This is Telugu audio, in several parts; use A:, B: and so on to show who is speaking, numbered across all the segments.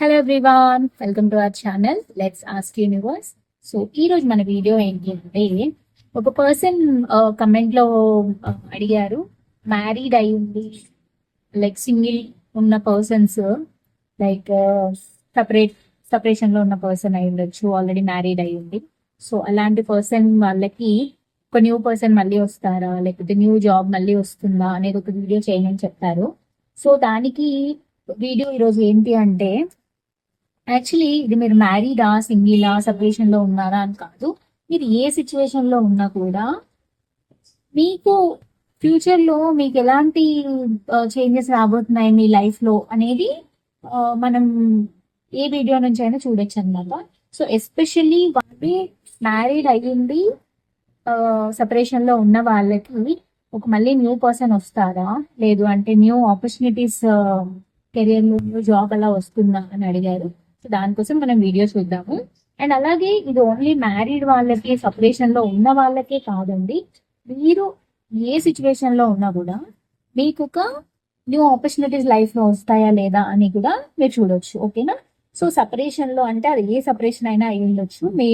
A: Hello everyone welcome to our channel let's ask universe so ఈ రోజు మన వీడియో ఏంటి అంటే ఒక పర్సన్ కమెంట్లో అడిగారు మ్యారీడ్ అయి లైక్ సింగిల్ ఉన్న పర్సన్స్ లైక్ సపరేట్ సపరేషన్లో ఉన్న పర్సన్ అయి ఉండొచ్చు ఆల్రెడీ మ్యారీడ్ అయి ఉంది. సో అలాంటి పర్సన్ వాళ్ళకి ఒక న్యూ పర్సన్ మళ్ళీ వస్తారా? లేకపోతే న్యూ జాబ్ మళ్ళీ వస్తుందా? అనేది ఒక వీడియో చేయమని చెప్పారు. సో దానికి వీడియో ఈరోజు ఏంటి అంటే యాక్చువల్లీ ఇది మీరు మ్యారీడా సింగిలా సపరేషన్లో ఉన్నారా అని కాదు. మీరు ఏ సిచ్యువేషన్లో ఉన్నా కూడా మీకు ఫ్యూచర్లో మీకు ఎలాంటి చేంజెస్ రాబోతున్నాయి మీ లైఫ్లో అనేది మనం ఏ వీడియో నుంచి అయినా చూడొచ్చు అనమాట సో ఎస్పెషల్లీ వాళ్ళు మ్యారీడ్ అయ్యింది సపరేషన్లో ఉన్న వాళ్ళకి ఒక మళ్ళీ న్యూ పర్సన్ వస్తారా? లేదు అంటే న్యూ ఆపర్చునిటీస్ కెరియర్లో న్యూ జాబ్ అలా వస్తుందా అని అడిగారు. సో దానికోసం మనం వీడియో చూద్దాము. అండ్ అలాగే ఇది ఓన్లీ మ్యారీడ్ వాళ్ళకి సపరేషన్లో ఉన్న వాళ్ళకే కాదండి. మీరు ఏ సిచ్యువేషన్లో ఉన్నా కూడా మీకు ఒక న్యూ ఆపర్చునిటీస్ లైఫ్లో వస్తాయా లేదా అని కూడా మీరు చూడొచ్చు. ఓకేనా సో సపరేషన్లో అంటే అది ఏ సపరేషన్ అయినా అయి ఉండొచ్చు. మీ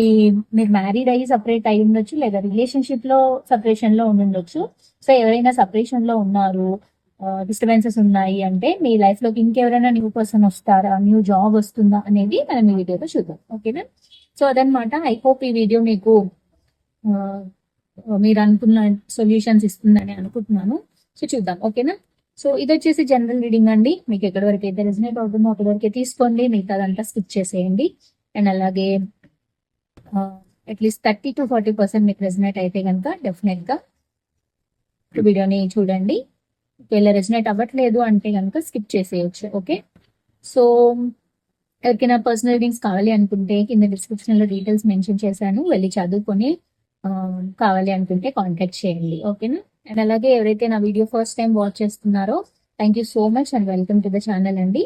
A: మీరు మ్యారీడ్ అయ్యి సపరేట్ అయి ఉండొచ్చు. లేదా రిలేషన్షిప్లో సపరేషన్లో ఉండి ఉండొచ్చు. సో ఎవరైనా సపరేషన్లో ఉన్నారు డిస్టర్బెన్సెస్ ఉన్నాయి అంటే మీ లైఫ్లోకి ఇంకెవరైనా న్యూ పర్సన్ వస్తారా? న్యూ జాబ్ వస్తుందా? అనేది మనం ఈ వీడియోలో చూద్దాం. ఓకేనా సో అదనమాట ఐ హోప్ ఈ వీడియో మీకు మీరు అనుకున్న సొల్యూషన్స్ ఇస్తుందని అనుకుంటున్నాను. సో చూద్దాం. ఓకేనా సో ఇది వచ్చేసి జనరల్ రీడింగ్ అండి. మీకు ఎక్కడి వరకు అయితే రెజినేట్ అవుతుందో అక్కడి వరకే తీసుకోండి. మిగతాదంతా స్కిప్ చేసేయండి. అండ్ అలాగే at least thirty to forty percent మీకు రెజినేట్ అయితే కనుక డెఫినెట్గా వీడియోని చూడండి. ఒకవేళ రెసినేట్ అవ్వట్లేదు అంటే కనుక స్కిప్ చేసేయచ్చు ఓకే సో ఎవరికైనా పర్సనల్ రీడింగ్స్ కావాలి అనుకుంటే కింద డిస్క్రిప్షన్లో డీటెయిల్స్ మెన్షన్ చేశాను వెళ్ళి చదువుకొని కావాలి అనుకుంటే కాంటాక్ట్ చేయండి ఓకేనా అండ్ అలాగే ఎవరైతే నా వీడియో ఫస్ట్ టైం వాచ్ చేస్తున్నారో thank you so much and welcome to the channel అండి.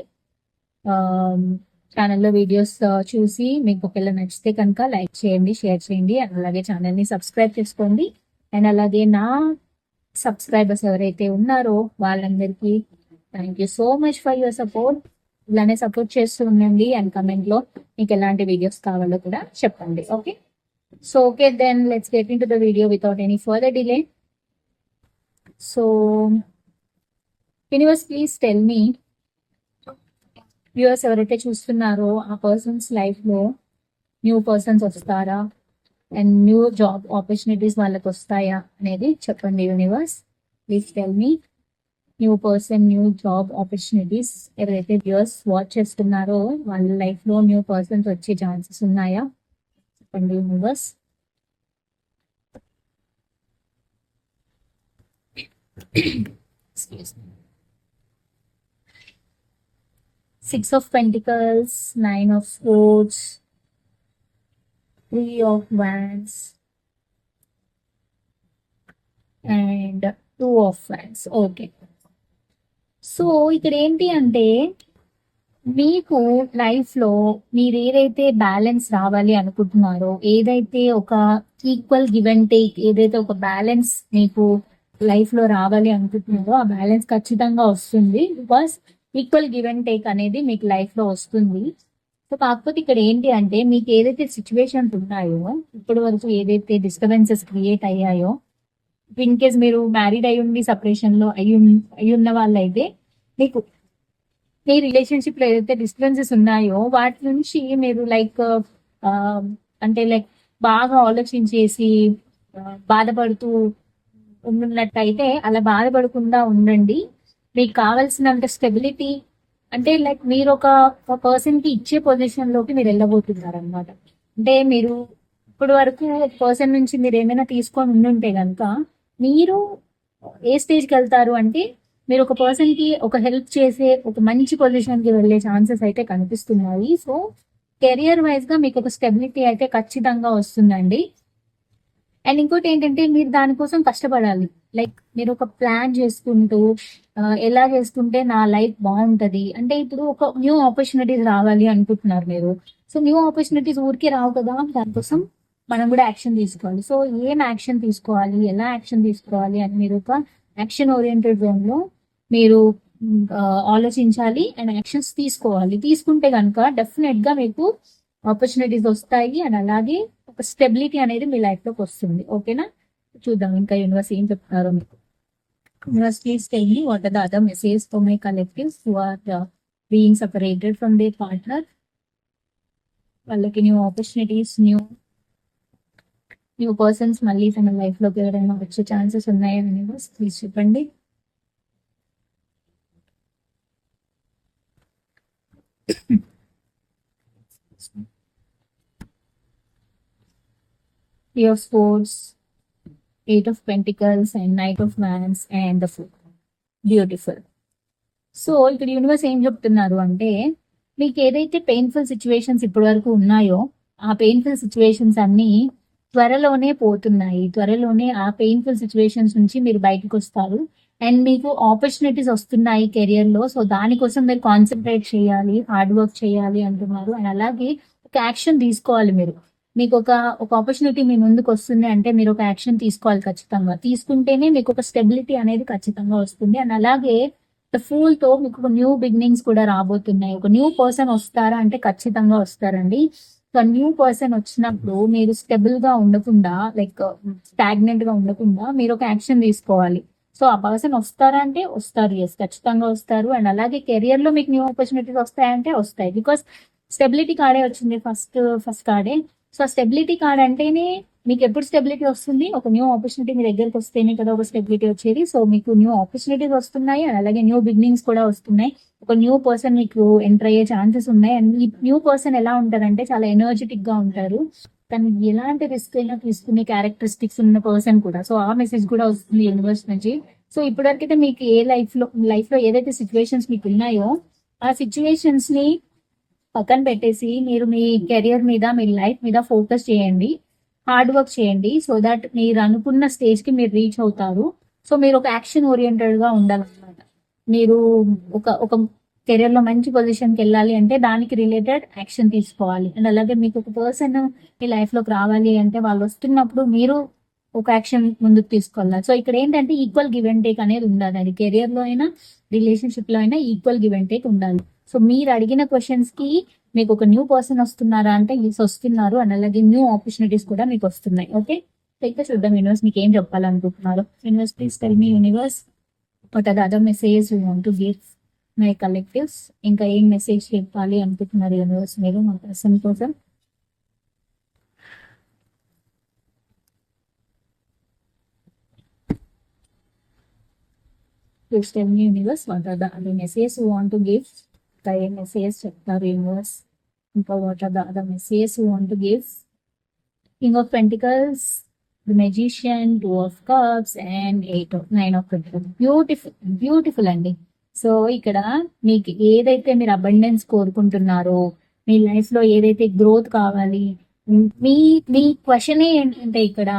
A: ఛానల్లో వీడియోస్ చూసి మీకు ఒకవేళ నచ్చితే కనుక లైక్ చేయండి షేర్ చేయండి అండ్ అలాగే ఛానల్ని సబ్స్క్రైబ్ చేసుకోండి. అండ్ అలాగే నా సబ్స్క్రైబర్స్ ఎవరైతే ఉన్నారో వాళ్ళందరికీ thank you so much for your support ఇలానే సపోర్ట్ చేస్తూ ఉండండి అండ్ కమెంట్లో మీకు ఎలాంటి వీడియోస్ కావాలో కూడా చెప్పండి okay so okay then let's get into the video without any further delay so universe please tell me viewers ఎవరైతే చూస్తున్నారో ఆ పర్సన్స్ లైఫ్లో న్యూ పర్సన్స్ వస్తారా? అండ్ న్యూ జాబ్ ఆపర్చునిటీస్ వాళ్ళకి వస్తాయా అనేది చెప్పండి universe please tell me new person new job opportunities ఎవరైతే వ్యూవర్స్ వాచ్ చేస్తున్నారో వాళ్ళ లైఫ్లో న్యూ పర్సన్స్ వచ్చే ఛాన్సెస్ ఉన్నాయా? చెప్పండి universe six of pentacles nine of swords three of Three of Wands, and Two of Wands. Okay so ఇక్కడ ఏంటి అంటే మీకు లైఫ్లో మీరు ఏదైతే బ్యాలెన్స్ రావాలి అనుకుంటున్నారో ఏదైతే ఒక ఈక్వల్ గివ్ అండ్ టేక్ ఏదైతే ఒక బ్యాలెన్స్ మీకు లైఫ్లో రావాలి అనుకుంటున్నారో ఆ బ్యాలెన్స్ ఖచ్చితంగా వస్తుంది. Because equal give and take అనేది మీకు లైఫ్లో వస్తుంది. సో కాకపోతే ఇక్కడ ఏంటి అంటే మీకు ఏదైతే సిచ్యువేషన్స్ ఉన్నాయో ఇప్పటి వరకు ఏదైతే డిస్టర్బెన్సెస్ క్రియేట్ అయ్యాయో ఇన్ కేస్ మీరు మ్యారీడ్ అయి ఉండి సపరేషన్లో అయ్యి ఉన్న వాళ్ళైతే మీకు మీ రిలేషన్షిప్లో ఏదైతే డిస్టర్బెన్సెస్ ఉన్నాయో వాటి నుంచి మీరు లైక్ uh, um, అంటే లైక్ బాగా ఆలోచించేసి uh, బాధపడుతూ ఉన్నట్టయితే అలా బాధపడకుండా ఉండండి. మీకు కావాల్సినంత స్టెబిలిటీ అంటే లైక్ మీరు ఒక పర్సన్కి ఇచ్చే పొజిషన్లోకి మీరు వెళ్ళబోతున్నారు అనమాట అంటే మీరు ఇప్పుడు వరకు పర్సన్ నుంచి మీరు ఏమైనా తీసుకొని ఉండుంటే కనుక మీరు ఏ స్టేజ్కి వెళ్తారు అంటే మీరు ఒక పర్సన్కి ఒక హెల్ప్ చేసే ఒక మంచి పొజిషన్కి వెళ్ళే ఛాన్సెస్ అయితే కనిపిస్తున్నాయి. సో కెరియర్ వైజ్గా మీకు ఒక స్టెబిలిటీ అయితే ఖచ్చితంగా వస్తుందండి. అండ్ ఇంకోటి ఏంటంటే మీరు దానికోసం కష్టపడాలి. లైక్ మీరు ఒక ప్లాన్ చేసుకుంటూ ఎలా చేసుకుంటే నా లైఫ్ బాగుంటది. అంటే ఇప్పుడు ఒక న్యూ ఆపర్చునిటీస్ రావాలి అనుకుంటున్నారు మీరు. సో న్యూ ఆపర్చునిటీస్ ఊరికే రావు కదా. దానికోసం మనం కూడా యాక్షన్ తీసుకోవాలి. సో ఏం యాక్షన్ తీసుకోవాలి? ఎలా యాక్షన్ తీసుకోవాలి? అని మీరు ఒక యాక్షన్ ఓరియంటెడ్ జోన్ మీరు ఆలోచించాలి అండ్ యాక్షన్స్ తీసుకోవాలి. తీసుకుంటే కనుక డెఫినెట్గా మీకు ఆపర్చునిటీస్ వస్తాయి. అండ్ అలాగే ఒక స్టెబిలిటీ అనేది మీ లైఫ్లోకి వస్తుంది. ఓకేనా చూద్దాం. ఇంకా యూనివర్స్ ఏం చెప్తారో మీకు. Universe please tell me what are the other message for my collectives who are being separated from their partner వాళ్ళకి new opportunities new new persons మళ్ళీ తన లైఫ్లోకి ఎవరైనా వచ్చే ఛాన్సెస్ ఉన్నాయా యూనివర్స్ ప్లీజ్ చెప్పండి. Three of Swords, eight of pentacles and knight of Wands, and the fool beautiful so ఇక్కడ యూనివర్స్ ఏం చెప్తున్నారు అంటే మీకు ఏదైతే పెయిన్ఫుల్ సిచ్యువేషన్స్ ఇప్పటి వరకు ఉన్నాయో ఆ పెయిన్ఫుల్ సిచ్యువేషన్స్ అన్ని త్వరలోనే పోతున్నాయి. త్వరలోనే ఆ పెయిన్ఫుల్ సిచ్యువేషన్స్ నుంచి మీరు బయటకు వస్తారు. అండ్ మీకు ఆపర్చునిటీస్ వస్తున్నాయి కెరియర్లో సో దానికోసం మీరు కాన్సన్ట్రేట్ చేయాలి హార్డ్ వర్క్ చేయాలి అంటున్నారు. అండ్ అలాగే ఒక యాక్షన్ తీసుకోవాలి మీరు. మీకు ఒక ఒక ఆపర్చునిటీ మీ ముందుకు వస్తుంది అంటే మీరు ఒక యాక్షన్ తీసుకోవాలి ఖచ్చితంగా. తీసుకుంటేనే మీకు ఒక స్టెబిలిటీ అనేది ఖచ్చితంగా వస్తుంది. అండ్ అలాగే ఫూల్తో మీకు ఒక న్యూ బిగినింగ్స్ కూడా రాబోతున్నాయి. ఒక న్యూ పర్సన్ వస్తారా అంటే ఖచ్చితంగా వస్తారండి. సో న్యూ పర్సన్ వచ్చినప్పుడు మీరు స్టెబుల్గా ఉండకుండా లైక్ స్టాగ్నెంట్గా ఉండకుండా మీరు ఒక యాక్షన్ తీసుకోవాలి. సో ఆ పర్సన్ వస్తారా అంటే వస్తారు. ఎస్ ఖచ్చితంగా వస్తారు. అండ్ అలాగే కెరియర్లో మీకు న్యూ ఆపర్చునిటీస్ వస్తాయంటే వస్తాయి. బికాస్ స్టెబిలిటీ కార్డే వచ్చింది ఫస్ట్ ఫస్ట్ కార్డే. సో స్టెబిలిటీ కార్డ్ అంటేనే మీకు ఎప్పుడు స్టెబిలిటీ వస్తుంది? ఒక న్యూ ఆపర్చునిటీ మీ దగ్గరికి వస్తేనే కదా ఒక స్టెబిలిటీ వచ్చేది. సో మీకు న్యూ ఆపర్చునిటీస్ వస్తున్నాయి అలాగే న్యూ బిగినింగ్స్ కూడా వస్తున్నాయి. ఒక న్యూ పర్సన్ మీకు ఎంటర్ అయ్యే ఛాన్సెస్ ఉన్నాయి. అండ్ ఈ న్యూ పర్సన్ ఎలా ఉంటారంటే చాలా ఎనర్జెటిక్గా ఉంటారు. తను ఎలాంటి రిస్క్ అయినా తీసుకునే క్యారెక్టరిస్టిక్స్ ఉన్న పర్సన్ కూడా. సో ఆ మెసేజ్ కూడా వస్తుంది యూనివర్స్ నుంచి. సో ఇప్పటివరకైతే మీకు ఏ లైఫ్లో లైఫ్లో ఏదైతే సిచ్యువేషన్స్ మీకు ఉన్నాయో ఆ సిచ్యువేషన్స్ని పక్కన పెట్టేసి మీరు మీ కెరియర్ మీద మీ లైఫ్ మీద ఫోకస్ చేయండి. హార్డ్ వర్క్ చేయండి. సో దట్ మీరు అనుకున్న స్టేజ్కి మీరు రీచ్ అవుతారు. సో మీరు ఒక యాక్షన్ ఓరియంటెడ్గా ఉండాలన్నమాట. మీరు ఒక ఒక కెరియర్లో మంచి పొజిషన్కి వెళ్ళాలి అంటే దానికి రిలేటెడ్ యాక్షన్ తీసుకోవాలి. అండ్ అలాగే మీకు ఒక పర్సన్ మీ లైఫ్లోకి రావాలి అంటే వాళ్ళు వస్తున్నప్పుడు మీరు ఒక యాక్షన్ ముందుకు తీసుకోవాలి సో ఇక్కడ ఏంటంటే ఈక్వల్ గివ్ అండ్ టేక్ అనేది ఉండాలి. అది కెరియర్లో అయినా రిలేషన్షిప్లో అయినా ఈక్వల్ గివ్ అండ్ టేక్ ఉండాలి. సో మీరు అడిగిన క్వశ్చన్స్కి మీకు ఒక న్యూ పర్సన్ వస్తున్నారా అంటే yes వస్తున్నారు అండ్ అలాగే న్యూ ఆపర్చునిటీస్ కూడా మీకు వస్తున్నాయి. ఓకే అయితే చూద్దాం యూనివర్స్ మీకు ఏం చెప్పాలనుకుంటున్నారు? Universe please tell me universe but అది other message you want to give my collectives ఇంకా ఏం మెసేజ్ చెప్పాలి అనుకుంటున్నారు యూనివర్స్ మీరు మా పర్సన్ కోసం? Please tell me universe what are the other message you want to give చెప్తాయి మెసేజ్ చెప్తారు యూనివర్స్ ఇంకా what are the other message you want to give king of pentacles the magician two of cups and eight nine of pentacles beautiful beautiful అండి. సో ఇక్కడ మీకు ఏదైతే మీరు అబండెన్స్ కోరుకుంటున్నారో మీ లైఫ్లో ఏదైతే గ్రోత్ కావాలి మీ మీ క్వశ్చన్ ఏంటంటే ఇక్కడ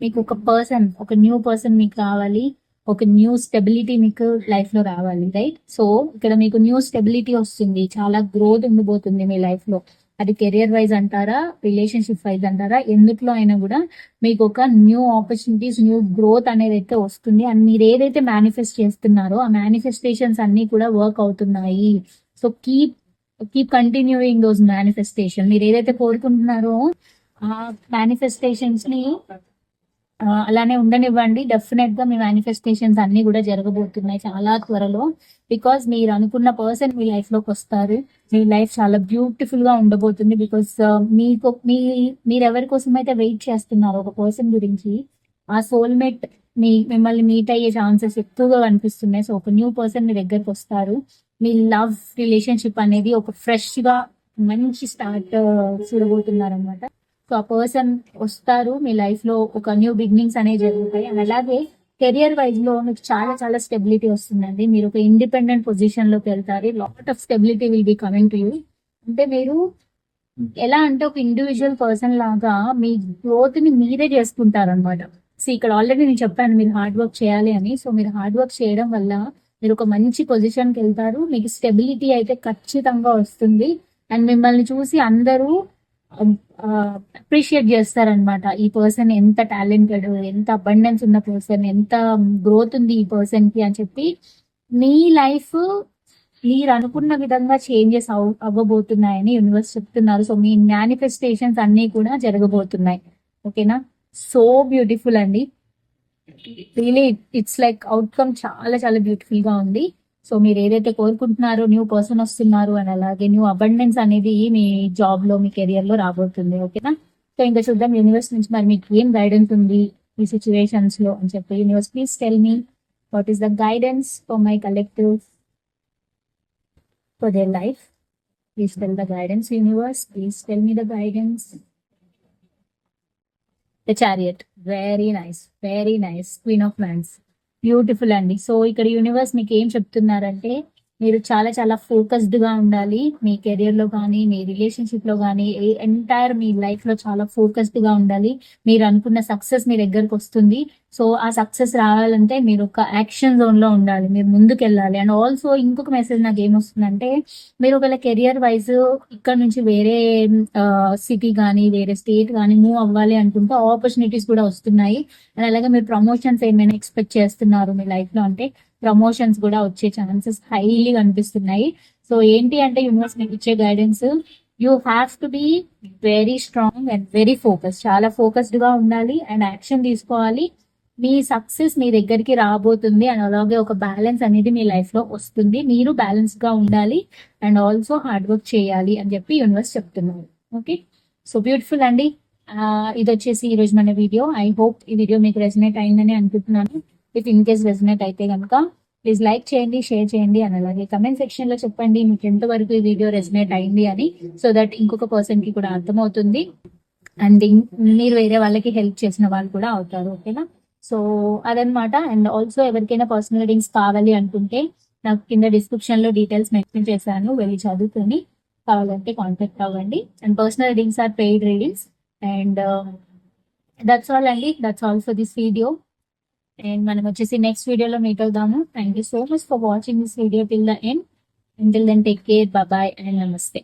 A: మీకు ఒక పర్సన్ ఒక న్యూ పర్సన్ మీకు కావాలి. ఒక న్యూ స్టెబిలిటీ మీకు లైఫ్లో రావాలి రైట్ సో ఇక్కడ మీకు న్యూ స్టెబిలిటీ వస్తుంది. చాలా గ్రోత్ ఉండిపోతుంది మీ లైఫ్లో. అది కెరియర్ వైజ్ అంటారా రిలేషన్షిప్ వైజ్ అంటారా ఎందుట్లో అయినా కూడా మీకు ఒక న్యూ ఆపర్చునిటీస్ న్యూ గ్రోత్ అనేది అయితే వస్తుంది. అండ్ మీరు ఏదైతే మేనిఫెస్ట్ చేస్తున్నారో ఆ మేనిఫెస్టేషన్స్ అన్ని కూడా వర్క్ అవుతున్నాయి. So keep keep continuing those manifestation మీరు ఏదైతే కోరుకుంటున్నారో ఆ మేనిఫెస్టేషన్స్ని అలానే ఉండనివ్వండి. డెఫినెట్గా మీ మేనిఫెస్టేషన్స్ అన్ని కూడా జరగబోతున్నాయి చాలా త్వరలో. బికాస్ మీరు అనుకున్న పర్సన్ మీ లైఫ్లోకి వస్తారు. మీ లైఫ్ చాలా బ్యూటిఫుల్గా ఉండబోతుంది బికాస్ uh, మీకు మీ మీరు ఎవరి కోసం అయితే వెయిట్ చేస్తున్నారు ఒక పర్సన్ గురించి ఆ సోల్మేట్ మీ మిమ్మల్ని మీట్ అయ్యే ఛాన్సెస్ ఎక్కువగా కనిపిస్తున్నాయి. సో ఒక న్యూ పర్సన్ మీ దగ్గరకు వస్తారు. మీ లవ్ రిలేషన్షిప్ అనేది ఒక ఫ్రెష్గా మంచి స్టార్ట్ uh, చూడబోతున్నారు అనమాట సో ఆ పర్సన్ వస్తారు మీ లైఫ్లో ఒక న్యూ బిగినింగ్స్ అనేవి జరుగుతాయి. అండ్ అలాగే కెరియర్ వైజ్లో మీకు చాలా చాలా స్టెబిలిటీ వస్తుందండి. మీరు ఒక ఇండిపెండెంట్ పొజిషన్లోకి వెళ్తారు. Lot of stability will be coming to you అంటే మీరు ఎలా అంటే ఒక ఇండివిజువల్ పర్సన్ లాగా మీ గ్రోత్ని మీరే చేసుకుంటారు అనమాట సో ఇక్కడ ఆల్రెడీ నేను చెప్పాను మీరు హార్డ్ వర్క్ చేయాలి అని. సో మీరు హార్డ్ వర్క్ చేయడం వల్ల మీరు ఒక మంచి పొజిషన్కి వెళ్తారు. మీకు స్టెబిలిటీ అయితే ఖచ్చితంగా వస్తుంది. అండ్ మిమ్మల్ని చూసి అందరూ Um, uh, అప్రిషియేట్ చేస్తారనమాట ఈ పర్సన్ ఎంత టాలెంటెడ్ ఎంత అబండెన్స్ ఉన్న పర్సన్ ఎంత um, గ్రోత్ ఉంది ఈ పర్సన్కి అని చెప్పి మీ లైఫ్ మీరు అనుకున్న విధంగా చేంజెస్ అవ్ అవ్వబోతున్నాయని యూనివర్స్ చెప్తున్నారు. సో మీ మేనిఫెస్టేషన్స్ అన్నీ కూడా జరగబోతున్నాయి. ఓకేనా సో బ్యూటిఫుల్ అండి. రియలీ ఇట్స్ లైక్ అవుట్కమ్ చాలా చాలా బ్యూటిఫుల్గా ఉంది. సో మీరు ఏదైతే కోరుకుంటున్నారో న్యూ పర్సన్ వస్తున్నారు అని అలాగే న్యూ అబండెన్స్ అనేది మీ జాబ్లో మీ కెరియర్లో రాబోతుంది. ఓకేనా సో ఇంకా చూద్దాం యూనివర్స్ నుంచి మరి మీకు ఏం గైడెన్స్ ఉంది ఈ సిచ్యువేషన్స్లో అని చెప్పి. Universe please tell me what is the guidance for my collective for their life please tell the guidance universe please tell me the guidance the chariot very nice very nice queen of wands beautiful అండి. సో ఇక్కడ యూనివర్స్ మీకు ఏం చెప్తున్నారంటే మీరు చాలా చాలా ఫోకస్డ్గా ఉండాలి. మీ కెరియర్లో కానీ మీ రిలేషన్షిప్లో కానీ ఎంటైర్ మీ లైఫ్లో చాలా ఫోకస్డ్గా ఉండాలి. మీరు అనుకున్న సక్సెస్ మీ దగ్గరకు వస్తుంది. సో ఆ సక్సెస్ రావాలంటే మీరు ఒక యాక్షన్ జోన్లో ఉండాలి. మీరు ముందుకు వెళ్ళాలి అండ్ ఆల్సో ఇంకొక మెసేజ్ నాకు ఏమొస్తుందంటే మీరు ఒకవేళ కెరియర్ వైజ్ ఇక్కడ నుంచి వేరే సిటీ కానీ వేరే స్టేట్ కానీ మూవ్ అవ్వాలి అనుకుంటే ఆపర్చునిటీస్ కూడా వస్తున్నాయి. అండ్ అలాగే మీరు ప్రమోషన్స్ ఏమైనా ఎక్స్పెక్ట్ చేస్తున్నారు మీ లైఫ్లో అంటే ప్రమోషన్స్ కూడా వచ్చే ఛాన్సెస్ హైలీ కనిపిస్తున్నాయి. సో ఏంటి అంటే యూనివర్స్ మీకు ఇచ్చే guidance you have to be very strong and very focus చాలా ఫోకస్డ్గా ఉండాలి అండ్ యాక్షన్ తీసుకోవాలి. మీ సక్సెస్ మీ దగ్గరికి రాబోతుంది అండ్ అలాగే ఒక బ్యాలెన్స్ అనేది మీ లైఫ్లో వస్తుంది. మీరు బ్యాలెన్స్గా ఉండాలి అండ్ ఆల్సో హార్డ్ వర్క్ చేయాలి అని చెప్పి యూనివర్స్ చెప్తున్నారు. ఓకే సో బ్యూటిఫుల్ అండి. ఇది వచ్చేసి ఈ రోజు మన వీడియో ఐ హోప్ ఈ వీడియో మీకు రెసినేట్ అయిందని అనుకుంటున్నాను. ఇఫ్ ఇన్ కేస్ రెసినెట్ అయితే కనుక ప్లీజ్ లైక్ చేయండి షేర్ చేయండి అని అలాగే కమెంట్ సెక్షన్లో చెప్పండి మీకు ఎంతవరకు ఈ వీడియో రెసినేట్ అయింది అని సో దట్ ఇంకొక పర్సన్కి కూడా అర్థమవుతుంది. అండ్ మీరు వేరే వాళ్ళకి హెల్ప్ చేసిన వాళ్ళు కూడా అవుతారు ఓకేనా సో అదనమాట అండ్ ఆల్సో ఎవరికైనా పర్సనల్ రీడింగ్స్ కావాలి అనుకుంటే నాకు కింద డిస్క్రిప్షన్లో డీటెయిల్స్ మెన్షన్ చేశాను వెళ్ళి చదువుకొని కావాలంటే కాంటాక్ట్ అవ్వండి. And personal readings are paid readings and that's all అండి. That's all for this video and మనం వచ్చేసి నెక్స్ట్ వీడియోలో మీట్ అవుదాము. Thank you so much for watching this video till the end until then take care bye and నమస్తే